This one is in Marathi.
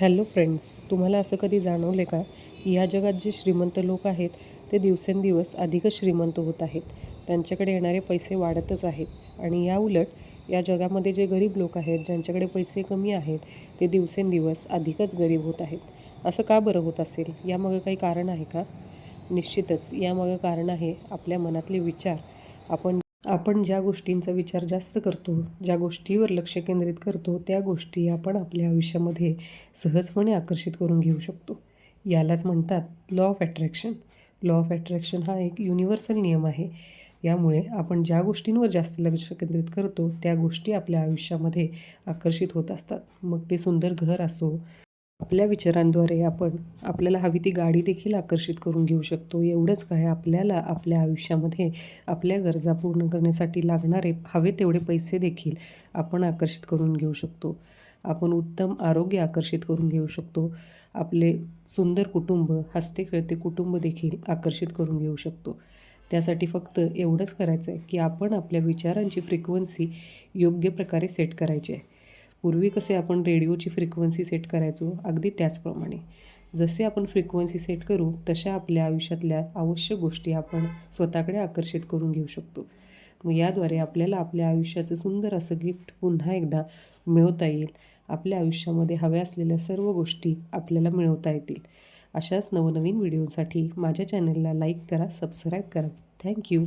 हॅलो फ्रेंड्स तुम्हाला असं कधी जाणवले का की या जगात जे श्रीमंत लोक आहेत ते दिवसेंदिवस अधिकच श्रीमंत होत आहेत. त्यांच्याकडे येणारे पैसे वाढतच आहेत. आणि या उलट या जगामध्ये जे गरीब लोक आहेत ज्यांच्याकडे पैसे कमी आहेत ते दिवसेंदिवस अधिकच गरीब होत आहेत. असं का बरं होत असेल? यामागं काही कारण आहे का? निश्चितच यामागं कारण आहे आपल्या मनातले विचार. आपण आपण ज्या गोष्टींचा विचार जास्त करतो ज्या गोष्टीवर लक्ष केंद्रित करतो त्या गोष्टी आपण आपल्या आयुष्यामध्ये सहजपणे आकर्षित करून घेऊ शकतो. यालाच म्हणतात law of attraction law of attraction हा एक युनिव्हर्सल नियम आहे. यामुळे आपण ज्या गोष्टींवर जास्त लक्ष केंद्रित करतो त्या गोष्टी आपल्या आयुष्यामध्ये आकर्षित होत असतात. मग ते सुंदर घर असो आपल्या विचारांद्वारे आपण आपल्याला हवी ती गाडी देखील आकर्षित करून घेऊ शकतो. एवढंच काय आपल्याला आपल्या आयुष्यामध्ये आपल्या गरजा पूर्ण करण्यासाठी लागणारे हवे तेवढे पैसे देखील आपण आकर्षित करून घेऊ शकतो. आपण उत्तम आरोग्य आकर्षित करून घेऊ शकतो. आपले सुंदर कुटुंब हसते खेळते कुटुंब देखील आकर्षित करून घेऊ शकतो. त्यासाठी फक्त एवढंच करायचं आहे की आपण आपल्या विचारांची फ्रिक्वन्सी योग्य प्रकारे सेट करायची आहे. पूर्वी कसे आपण रेडिओची फ्रिक्वेन्सी सेट करायचो अगदी त्याचप्रमाणे. जसे आपण फ्रिक्वन्सी सेट करू तशा आपल्या आयुष्यातल्या आवश्यक गोष्टी आपण स्वतःकडे आकर्षित करून घेऊ शकतो. मग याद्वारे आपल्याला आपल्या आयुष्याचं सुंदर असं गिफ्ट पुन्हा एकदा मिळवता येईल. आपल्या आयुष्यामध्ये हव्या असलेल्या सर्व गोष्टी आपल्याला मिळवता येतील. अशाच नवनवीन व्हिडिओसाठी माझ्या चॅनलला लाईक करा सबस्क्राईब करा. थँक्यू